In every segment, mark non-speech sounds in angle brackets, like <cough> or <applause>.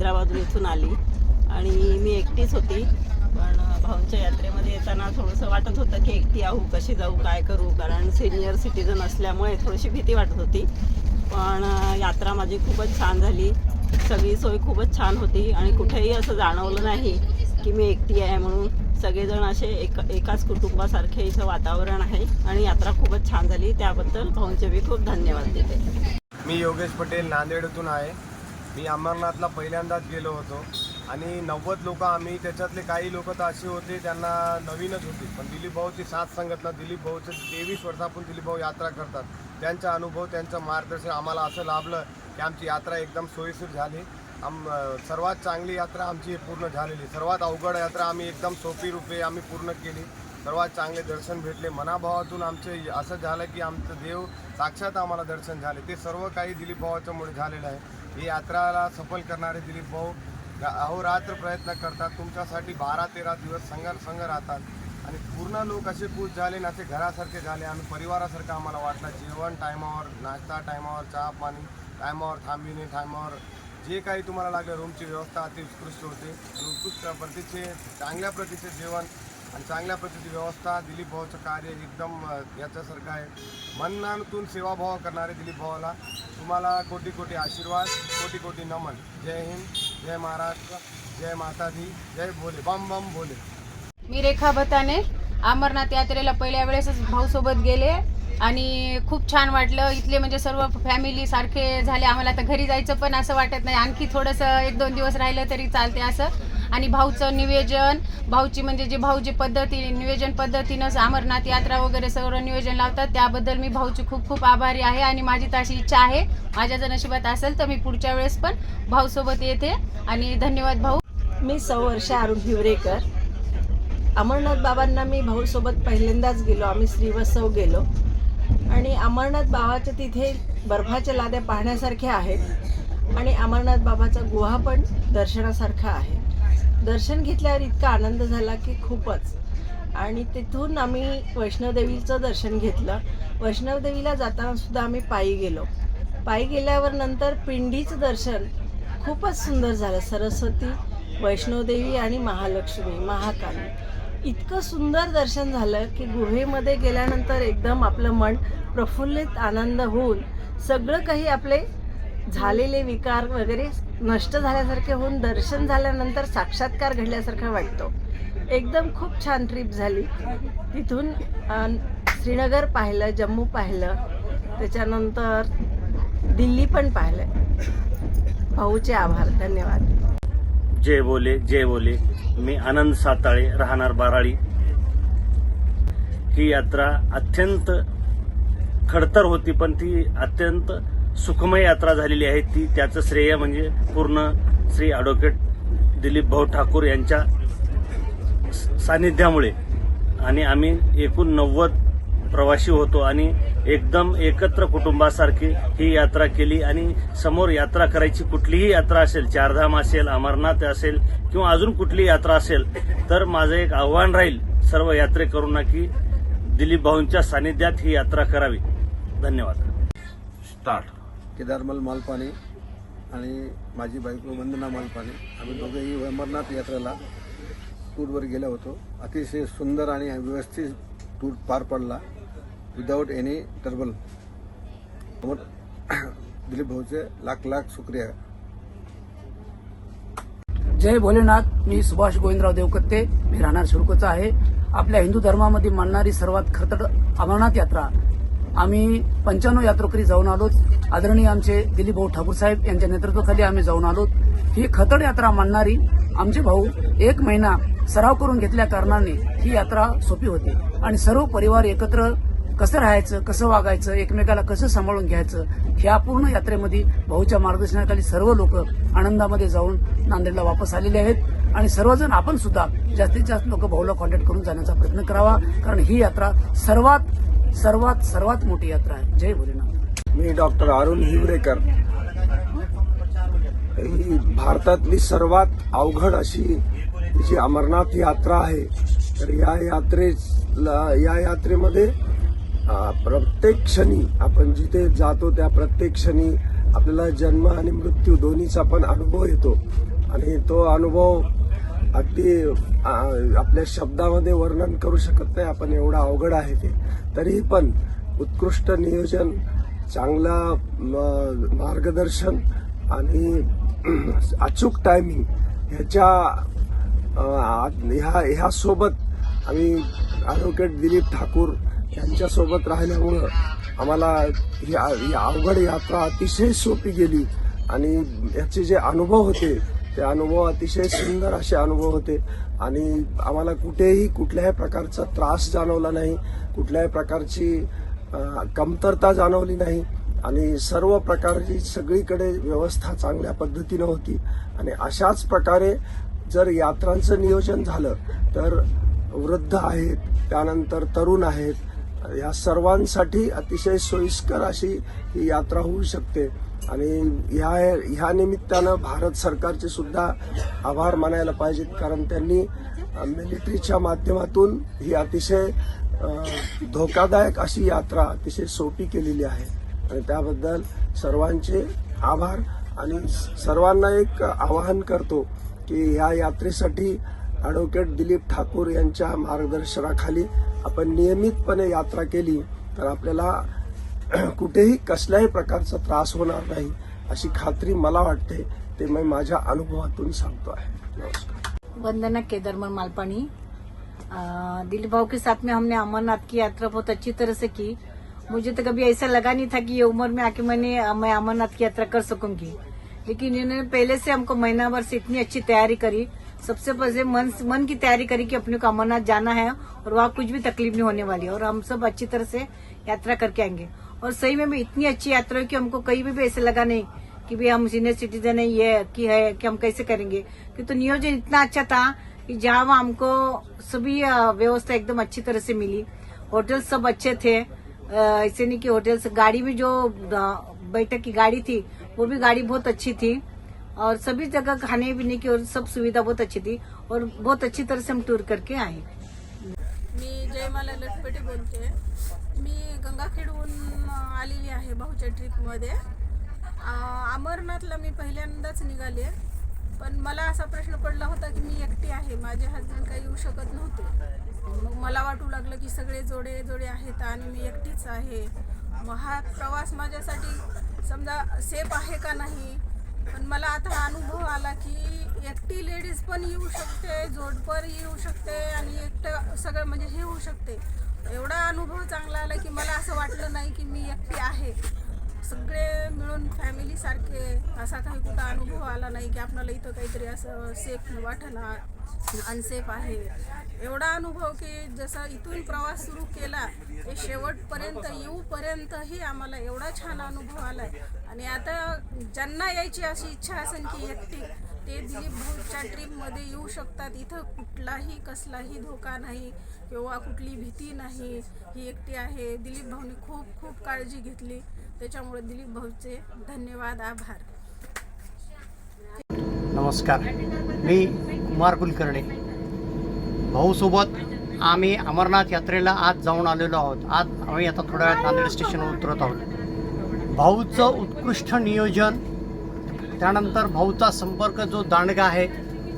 हैदराबादहून इथून आली. आणि मी एकटीच होती. पण भाऊंच्या यात्रेमध्ये येताना थोडंसं वाटत होतं की एकटी आहो कशी जाऊ काय करू? कारण सिनियर सिटीजन असल्यामुळे थोडीशी भीती वाटत होती. पण यात्रा माझी खूपच छान झाली. सगळी सोय खूपच छान होती. आणि कुठेही असं जाणवलं नाही की मी एकटी आहे म्हणून. सगळेजण असे एक एकाच कुटुंबासारखे इथं वातावरण आहे. आणि यात्रा खूपच छान झाली. त्याबद्दल भाऊंचे मी खूप धन्यवाद देते. मी योगेश पटेल नांदेडतून आहे. मी अमरनाथला पहिल्यांदाच गेलो होतो. आणि नव्वद लोक आम्ही त्याच्यातले काही लोक तर असे होते त्यांना नवीनच होती. पण दिलीप भाऊची साथ संघटना दिलीप भाऊचं तेवीस वर्षापून दिलीप भाऊ यात्रा करतात. त्यांचा अनुभव त्यांचं मार्गदर्शन आम्हाला असं लाभलं की आमची यात्रा एकदम सोयीस्कर झाली. आम सर्वात चांगली यात्रा आमची पूर्ण झालेली. सर्वात अवघड यात्रा आम्ही एकदम सोपी रूपे आम्ही पूर्ण केली. सर्वात चांगले दर्शन भेटले. मनाभावातून आमचे असं झालं की आमचं देव साक्षात आम्हाला दर्शन झाले. ते सर्व काही दिलीप भावाच्यामुळे झालेलं आहे. ही यात्राला सफल करणारे दिलीप भाऊ अहोरात्र प्रयत्न करतात. तुमच्यासाठी बारा तेरा दिवस संघ संघ राहतात. आणि पूर्ण लोक असे खुश झाले ना ते घरासारखे झाले. आम्ही परिवारासारखं आम्हाला वाटलं. जेवण टायमावर नाश्ता टायमावर चहा पाणी टायमावर थांबिणे टायमावर जे काही तुम्हाला लागलं रूमची व्यवस्था अति उत्कृष्ट होते. उत्कृष्ट प्रतीचे चांगल्या प्रतीचे जेवण आणि चांगल्या प्रतीची व्यवस्था दिलीप भाऊचं कार्य एकदम याच्यासारखं आहे. मनातून सेवाभाव करणारे दिलीप भावाला तुम्हाला कोटी कोटी आशीर्वाद कोटी कोटी नमन. जय हिंद जय महाराष्ट्र जय माताजी जय भोले. बम बम भोले. मी रेखा भताने अमरनाथ यात्रेला पहिल्या वेळेसच भाऊसोबत गेले आणि खूप छान वाटलं. इथले म्हणजे सर्व फॅमिली सारखे झाले. आम्हाला तर घरी जायचं पण असं वाटत नाही. आणखी थोडंसं एक दोन दिवस राहिलं तरी चालते असं. आणि भाऊचं नियोजन भाऊची म्हणजे जे भाऊ जे पद्धती नियोजन पद्धतीनं अमरनाथ यात्रा वगैरे सगळं नियोजन लावतात. त्याबद्दल मी भाऊची खूप खूप आभारी आहे आणि माझी तर अशी इच्छा आहे. माझ्या जर नशिबात असेल तर मी पुढच्या वेळेस पण भाऊसोबत येते. आणि धन्यवाद भाऊ. मी सौ वर्ष अरुण हिवरेकर. अमरनाथ बाबांना मी भाऊसोबत पहिल्यांदाच गेलो. आम्ही श्रीवत्सव गेलो. आणि अमरनाथ बाबाच्या तिथे बर्फाच्या लाद्या पाहण्यासारख्या आहेत. आणि अमरनाथ बाबाचा गुहा पण दर्शनासारखा आहे. दर्शन घेतल्यावर इतका आनंद झाला की खूपच. आणि तिथून आम्ही वैष्णवदेवीचं दर्शन घेतलं. वैष्णवदेवीला जाताना सुद्धा आम्ही पायी गेलो. पायी गेल्यावर नंतर पिंडीचं दर्शन खूपच सुंदर झालं. सरस्वती वैष्णोदेवी आणि महालक्ष्मी महाकाली. इतकं सुंदर दर्शन झालं की गुहेमध्ये गेल्यानंतर एकदम आपलं मन प्रफुल्लित आनंद होऊन सगळं काही आपले झालेले विकार वगैरे नष्ट झाल्यासारखे होऊन दर्शन झाल्यानंतर साक्षात्कार घडल्यासारखा वाटतो. एकदम खूप छान ट्रिप झाली. तिथून श्रीनगर पाहिलं जम्मू पाहिलं. त्याच्यानंतर दिल्ली पण पाहिलं. भाऊचे आभार. धन्यवाद. जय बोले जय बोले. मी आनंद साताळे राहणार बाराळी. ही यात्रा अत्यंत खडतर होती पण ती अत्यंत सुखमय यात्रा झालेली आहे. ती त्याचं श्रेय म्हणजे पूर्ण श्री ॲडव्होकेट दिलीप भाऊ ठाकूर यांच्या स- सानिध्यामुळे. आणि आम्ही एकूण नव्वद प्रवासी होतो आणि एकदम एकत्र कुटुंबासारखी ही यात्रा केली. आणि समोर यात्रा करायची कुठलीही यात्रा असेल चारधाम असेल अमरनाथ असेल किंवा अजून कुठली यात्रा असेल तर माझं एक आव्हान राहील सर्व यात्रेकरूंना की दिलीप भाऊंच्या सानिध्यात ही यात्रा करावी. धन्यवाद. स्टार्ट केदारमल मालपाणी आणि माझी बायको वंदना मालपाणी आम्ही दोघेही अमरनाथ यात्रेला टूरवर गेलो होतो. अतिशय सुंदर आणि व्यवस्थित टूर पार पडला. विदाऊट एनी टर्बल दिलीप भाऊचे लाख लाख शुक्रिया. जय भोलेनाथ. मी सुभाष गोविंदराव देवकत्ते. मी राहणार शुल्कचा आहे. आपल्या हिंदू धर्मामध्ये मानणारी सर्वात खरतर अमरनाथ यात्रा. आम्ही पंच्याण्णव यात्रोकरी जाऊन आलोत. आदरणीय आमचे दिलीप भाऊ ठाकूर साहेब यांच्या नेतृत्वाखाली आम्ही जाऊन आलोत. ही खतड यात्रा मानणारी आमचे भाऊ एक महिना सराव करून घेतल्या कारणाने ही यात्रा सोपी होती. आणि सर्व परिवार एकत्र कसं राहायचं कसं वागायचं एकमेकाला कसं सांभाळून घ्यायचं ह्या पूर्ण यात्रेमध्ये भाऊच्या मार्गदर्शनाखाली सर्व लोक आनंदामध्ये जाऊन नांदेडला वापस आलेले आहेत. आणि सर्वजण आपण सुद्धा जास्तीत जास्त लोक भाऊला कॉन्टॅक्ट करून जाण्याचा प्रयत्न करावा. कारण ही यात्रा सर्वात सर्वात सर्वात मोठी यात्रा आहे. जय भोलेनाथ. मी डॉक्टर अरुण हिवरेकर. ही भारतातली सर्वात अवघड अशी जी अमरनाथ यात्रा आहे तर या यात्रेला या यात्रेमध्ये प्रत्येक क्षणी आपण जिथे जातो त्या प्रत्येक क्षणी आपल्याला जन्म आणि मृत्यू दोन्हीचा पण अनुभव येतो. आणि तो अनुभव अगदी आपल्या शब्दामध्ये वर्णन करू शकत नाही आपण एवढा अवघड आहे ते. तरीही पण उत्कृष्ट नियोजन चांगला म, मार्गदर्शन आणि <clears throat> अचूक टायमिंग ह्याच्या ह्या ह्यासोबत आम्ही ॲडव्होकेट दिलीप ठाकूर यांच्यासोबत राहिल्यामुळं आम्हाला ही अवघड यात्रा अतिशय सोपी गेली आणि याचे जे अनुभव होते ते अनुभव अतिशय सुंदर असे अनुभव होते. आणि आम्हाला कुठेही कुठल्याही प्रकारचा त्रास जाणवला नाही. कुठल्याही प्रकारची कमतरता जाणवली नाही. आणि सर्व प्रकारची सगळीकडे व्यवस्था चांगल्या पद्धतीनं होती. आणि अशाच प्रकारे जर यात्रांचं नियोजन झालं तर वृद्ध आहेत त्यानंतर तरुण आहेत या सर्वांसाठी अतिशय सोयीस्कर अशी ही यात्रा होऊ शकते. आणि ह्या ह्या निमित्तानं भारत सरकारचे सुद्धा आभार मानायला पाहिजेत कारण त्यांनी मिलिटरीच्या माध्यमातून ही अतिशय धोकादायक अशी यात्रा अतिशय सोपी केलेली आहे. आणि त्याबद्दल सर्वांचे आभार. आणि सर्वांना एक आवाहन करतो की ह्या यात्रेसाठी ॲडव्होकेट दिलीप ठाकूर यांच्या मार्गदर्शनाखाली आपण नियमितपणे यात्रा केली तर आपल्याला <clears throat> कुठेही कसल्याही प्रकारचा त्रास होणार नाही अशी खात्री मला वाटते ते मी माझ्या अनुभवातून सांगतो आहे. नमस्कार. वंदना केदारमन मालपानी अ, दिलीप भाव के साथ में हमने अमरनाथ की यात्रा बहुत अच्छी तरह से की. मुझे तो कभी ऐसा लगा नहीं था कि ये उम्र में आके मैंने मैं अमरनाथ की यात्रा कर सकूंगी। लेकिन इन्होंने पहले से हमको महीना भर से इतनी अच्छी तैयारी करी सबसे पहले मन मन की तैयारी करी कि अपने को अमरनाथ जाना है और वहाँ कुछ भी तकलीफ़ नहीं होने वाली है और हम सब अच्छी तरह से यात्रा करके आएँगे। और सही में भी इतनी अच्छी यात्रा हुई कि हमको कहीं भी, भी ऐसे लगा नहीं कि भाई हम सीनियर सिटीजन है ये कि है कि हम कैसे करेंगे। कि तो नियोजन इतना अच्छा था कि जहाँ वहाँ हमको सभी व्यवस्था एकदम अच्छी तरह से मिली। होटल सब अच्छे थे। ऐसे नहीं कि होटल्स गाड़ी में जो बैठक की गाड़ी थी वो भी गाड़ी बहुत अच्छी थी। और सभी जगह खाने पीने की और सब सुविधा बहुत अच्छी थी और बहुत अच्छी तरह से हम टूर करके आए। मी जयमाला लटपटे बोलते. मी गंगाखेडहून आलेली आहे भाऊच्या ट्रिपमध्ये अमरनाथला मी पहिल्यांदाच निघाले. पण मला असा प्रश्न पडला होता की मी एकटी आहे माझे हजबंड काही येऊ शकत नव्हते. मग मला वाटू लागलं की सगळे जोडे जोडे आहेत आणि मी एकटीच आहे. मग हा प्रवास माझ्यासाठी समजा सेफ आहे का नाही? पण मला आता हा अनुभव आला की एकटी लेडीज पण येऊ शकते जोडपर येऊ शकते आणि एकटं सगळं म्हणजे हे होऊ शकते. एवढा अनुभव चांगला आला की मला असं वाटलं नाही की मी एकटी आहे. सगळे मिळून फॅमिली सारखे असा काही कुठं अनुभव आला नाही की आपल्याला इथं काहीतरी असं सेफ वाटना अनसेफ आहे. एवढा अनुभव की जसा इथून प्रवास सुरू केला ते शेवटपर्यंत येऊपर्यंतही आम्हाला एवढा छान अनुभव आला आहे आणि आता ज्यांना यायची अशी इच्छा असेल की एकटी ते दिलीप भाऊच्या ट्रीपमध्ये येऊ शकतात. इथं कुठलाही कसलाही धोका नाही किंवा कुठली भीती नाही. ही एकटी आहे. दिलीप भाऊनी खूप खूप काळजी घेतली. त्याच्यामुळे दिलीप भाऊचे धन्यवाद आभार. नमस्कार. मी कुमार कुलकर्णी. भाऊसोबत आम्ही अमरनाथ यात्रेला आज जाऊन आलेलो आहोत. आज आम्ही आता थोड्या वेळात नांदेड स्टेशनवर उतरत आहोत. भाऊचं उत्कृष्ट नियोजन त्यानंतर भाऊचा संपर्क जो दांडगा आहे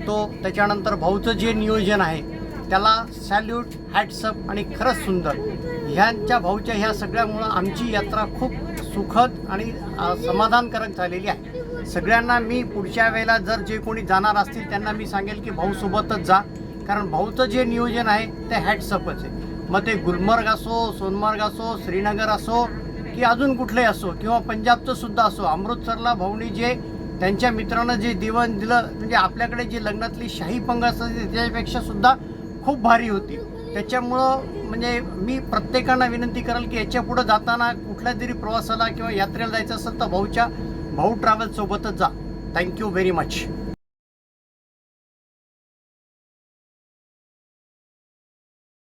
तो त्याच्यानंतर भाऊचं जे नियोजन आहे त्याला सॅल्यूट हॅट्सअप आणि खरंच सुंदर. ह्यांच्या भाऊच्या ह्या सगळ्यामुळं आमची यात्रा खूप सुखद आणि समाधानकारक झालेली आहे. सगळ्यांना मी पुढच्या वेळेला जर जे कोणी जाणार असतील त्यांना मी सांगेल की भाऊसोबतच जा. कारण भाऊचं जे नियोजन आहे ते हॅट्सअपच आहे. मग ते गुलमर्ग असो सोनमर्ग असो श्रीनगर असो की अजून कुठले असो किंवा पंजाबचं सुद्धा असो अमृतसरला भाऊनी जे त्यांच्या मित्रानं जे दिवन दिलं म्हणजे आपल्याकडे जी लग्नातली शाही पंग असते त्याच्यापेक्षा सुद्धा खूप भारी होती. त्याच्यामुळं म्हणजे मी प्रत्येकांना विनंती करेल की याच्या पुढं जाताना कुठल्या तरी प्रवासाला किंवा यात्रेला जायचं असेल तर भाऊच्या भाऊ ट्रॅव्हल्ससोबतच जा. Thank you very much